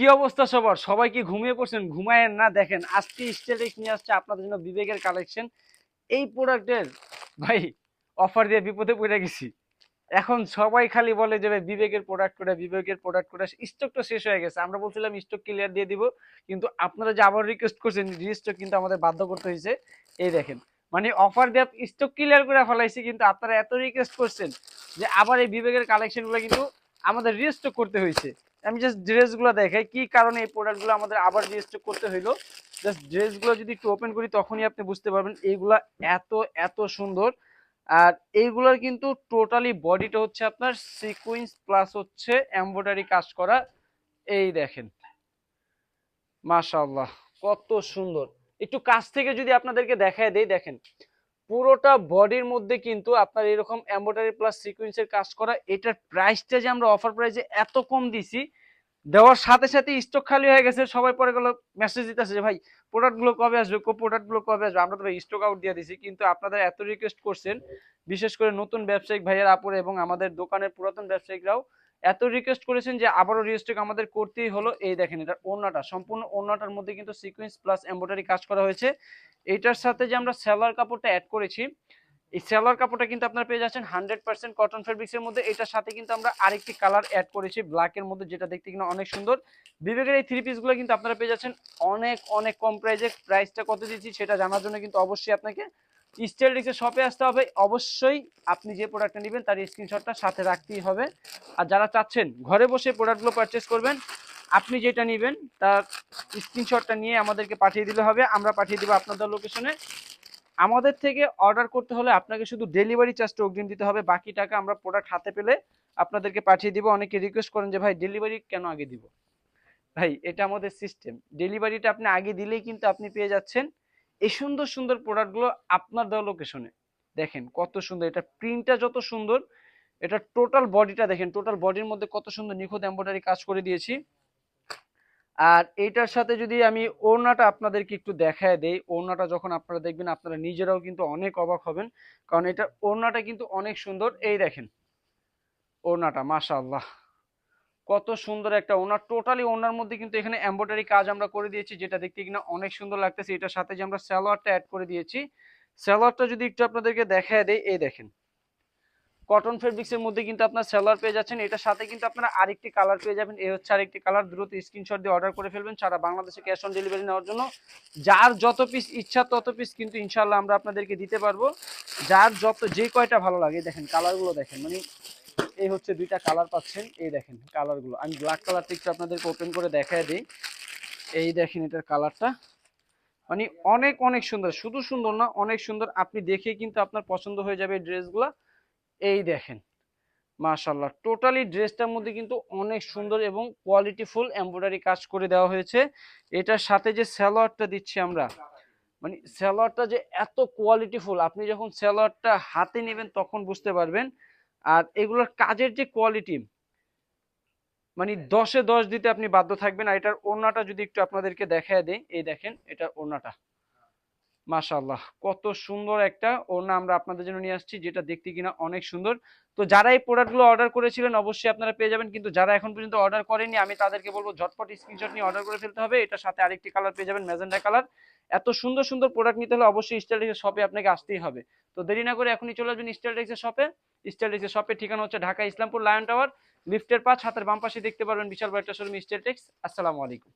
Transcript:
কি অবস্থা সবার? সবাই কি ঘুমিয়ে পড়ছেন? ঘুমায়েন না দেখেন। আজকে স্টেটেক্স নিয়ে আসছে আপনাদের জন্য বিবেকের কালেকশন এই প্রোডাক্টের ভাই অফার দিয়ে বিপদে পড়ে গেছি। এখন সবাই খালি বলে যে বিবেকের প্রোডাক্ট করে, বিবেকের প্রোডাক্ট করে স্টকটা শেষ হয়ে গেছে। আমরা বলছিলাম স্টক ক্লিয়ার দিয়ে দিব, কিন্তু আপনারা যে আবার রিকোয়েস্ট করছেন রিস্টক কিন্তু আমাদের বাধ্য করতে হয়েছে। এই দেখেন মানে অফার দিয়ে স্টক ক্লিয়ার করে ফেলাইছি, কিন্তু আপনারা এত রিকোয়েস্ট করছেন যে আবার এই বিবেকের কালেকশনগুলো কিন্তু আমাদের রিস্টক করতে হয়েছে। আমি জাস্ট ড্রেসগুলো দেখাই, কি কারণে এই প্রোডাক্টগুলো আমাদের আবার রিস্টক করতে হইল? জাস্ট ড্রেসগুলো যদি একটু ওপেন করি, তখনই আপনি বুঝতে পারবেন এইগুলা এত এত সুন্দর। আর এইগুলোর কিন্তু টোটালি বডিটা হচ্ছে আপনার সিকুয়েন্স প্লাস হচ্ছে এমব্রয়ডারি কাজ করা। এই দেখেন। মাশাআল্লাহ, কত সুন্দর। একটু কাছ থেকে যদি আপনাদেরকে দেখায় দেই, দেখেন। পুরোটা বডির মধ্যে কিন্তু আপনার এরকম এমব্রয়ডারি প্লাস সিকুয়েন্সের কাজ করা, এটার প্রাইসটা যে আমরা অফার প্রাইসে এত কম দিছি, দেওয়ার সাথে সাথে স্টক খালি হয়ে গেছে, সবাই পরে গেলো মেসেজ দিতেছে যে, ভাই প্রোডাক্টগুলো কবে আসবে? প্রোডাক্টগুলো কবে আসবে? আমরা তো স্টক আউট দিয়ে দিছি, কিন্তু আপনাদের এত রিকোয়েস্ট করছেন, বিশেষ করে নতুন ব্যবসায়িক ভাইয়ের, আপুর এবং আমাদের দোকানের পুরাতন ব্যবসায়িকরাও এত রিকোয়েস্ট করেছেন যে আবারও রিস্টক আমাদের করতেই হলো। এই দেখেন এটা ওড়নাটা, সম্পূর্ণ ওড়নাটার মধ্যে কিন্তু সিকোয়েন্স প্লাস এমব্রয়ডারি কাজ করা হয়েছে। এটার সাথে যে আমরা সেলার কাপড়টা অ্যাড করেছি, এই সেলার কাপড়টা কিন্তু আপনারা পেয়ে যাচ্ছেন হান্ড্রেড পার্সেন্ট কটন ফেব্রিক্স এর মধ্যে। এটার সাথে কিন্তু আমরা আরেকটি কালার অ্যাড করেছি ব্ল্যাক এর মধ্যে, যেটা দেখতে কিনা অনেক সুন্দর। বিবেকের এই থ্রি পিসগুলো কিন্তু আপনারা পেয়ে যাচ্ছেন অনেক অনেক কম প্রাইসে প্রাইসটা কত দিচ্ছি সেটা জানার জন্য কিন্তু অবশ্যই আপনাকে স্টাইল রিক্সের শপে আসতে হবে। অবশ্যই আপনি যে প্রোডাক্টটা নেবেন তার স্ক্রিনশটটা সাথে রাখতেই হবে। আর যারা চাচ্ছেন ঘরে বসে প্রোডাক্টগুলো পারচেস করবেন, আপনি যেটা নেবেন তার স্ক্রিনশটটা নিয়ে আমাদেরকে পাঠিয়ে দিলে হবে। আমরা পাঠিয়ে দেবো আপনাদের লোকেশনে আমাদের থেকে অর্ডার করতে হলে আপনাকে শুধু ডেলিভারি চার্জটা অগ্রিম দিতে হবে। বাকি টাকা আমরা প্রোডাক্ট হাতে পেলে আপনাদেরকে পাঠিয়ে দিব। অনেকে রিকোয়েস্ট করেন যে, ভাই ডেলিভারি কেন আগে দিব? ভাই, এটা আমাদের সিস্টেম ডেলিভারিটা আপনি আগে দিলেই কিন্তু আপনি পেয়ে যাচ্ছেন। এই সুন্দর সুন্দর প্রোডাক্টগুলো আপনার দেওয়া লোকেশনে দেখেন কত সুন্দর, এটা প্রিন্টটা যত সুন্দর, এটা টোটাল বডিটা দেখেন টোটাল বডির মধ্যে কত সুন্দর নিখুঁত এম্ব্রয়ডারি কাজ করে দিয়েছি। আর এটার সাথে যদি আমি ওড়নাটা আপনাদেরকে একটু দেখায় দেই, ওড়নাটা যখন আপনারা দেখবেন, আপনারা নিজেরাও কিন্তু অনেক অবাক হবেন, কারণ এটা ওড়নাটা কিন্তু অনেক সুন্দর। এই দেখেন, ওড়নাটা, মাশাআল্লাহ। কত সুন্দর একটা ওনার টোটালি ওনার মধ্যে কিন্তু এখানে এমব্রয়ডারি কাজ আমরা করে দিয়েছি, যেটা দেখতে কিনা অনেক সুন্দর লাগতেছে। এটার সাথে যে আমরা সালোয়ারটা অ্যাড করে দিয়েছি। স্যালোয়ারটা যদি একটু আপনাদেরকে দেখায় দেয় এই দেখেন। কটন ফেব্রিক্স এর মধ্যে কিন্তু আপনার স্যালোয়ার পেয়ে যাচ্ছেন। এটার সাথে কিন্তু আপনারা আরেকটি কালার পেয়ে যাবেন। এই হচ্ছে আরেকটি কালার দ্রুত স্ক্রিনশট দিয়ে অর্ডার করে ফেলবেন। সারা বাংলাদেশে ক্যাশ অন ডেলিভারি নেওয়ার জন্য। যার যত পিস ইচ্ছা তত পিস কিন্তু ইনশাল্লাহ আমরা আপনাদেরকে দিতে পারব। যার যত, যে কয়টা ভালো লাগে, দেখেন কালারগুলো দেখেন। মানে এই হচ্ছে দুইটা কালার পাচ্ছেন। এই দেখেন কালারগুলো আমি ব্ল্যাক কালারটা একটু আপনাদেরকে ওপেন করে দেখায় দিই। এই দেখেন এটার কালারটা মানে অনেক অনেক সুন্দর। শুধু সুন্দর না, অনেক সুন্দর। আপনি দেখে কিন্তু আপনার পছন্দ হয়ে যাবে এই ড্রেসগুলো এই দেখেন মাশাল্লাহ টোটালি ড্রেসটার মধ্যে কিন্তু অনেক সুন্দর এবং কোয়ালিটিফুল এমব্রয়ডারি কাজ করে দেওয়া হয়েছে। এটার সাথে যে স্যালোয়ারটা দিচ্ছি আমরা মানে স্যালোয়ারটা যে এত কোয়ালিটিফুল আপনি যখন স্যালোয়ারটা হাতে নেবেন, তখন বুঝতে পারবেন আর এগুলোর কাজের যে কোয়ালিটি মানে দশে দশ দিতে আপনি বাধ্য থাকবেন। আর এটার ওড়নাটা যদি একটু আপনাদেরকে দেখায় দেয় এই দেখেন এটার ওড়নাটা। মাশাল্লাহ কত সুন্দর একটা ওড়না আমরা আপনাদের জন্য নিয়ে আসছি যেটা দেখতে কিনা অনেক সুন্দর। তো যারা এই প্রোডাক্টগুলো অর্ডার করেছিলেন অবশ্যই আপনারা পেয়ে যাবেন। কিন্তু যারা এখন পর্যন্ত অর্ডার করেনি আমি তাদেরকে বলব ঝটপট স্ক্রিনশট নিয়ে অর্ডার করে ফেলতে হবে। এটার সাথে আরেকটি কালার পেয়ে যাবেন ম্যাজেন্ডা কালার এত সুন্দর সুন্দর প্রোডাক্ট নিতে হলে অবশ্যই স্টাইলিক্সের শপে আপনাকে আসতেই হবে। তো দেরি না করে এখনই চলে আসবেন স্টাইলিক্সের শপে স্টাইলিক্সের শপের ঠিকানা হচ্ছে ঢাকা ইসলামপুর লায়ন টাওয়ার লিফটের পাঁচ হাতের বাম পাশে দেখতে পারবেন বিশাল বড় একটা শোরুম স্টাইলিক্স আসসালামু আলাইকুম।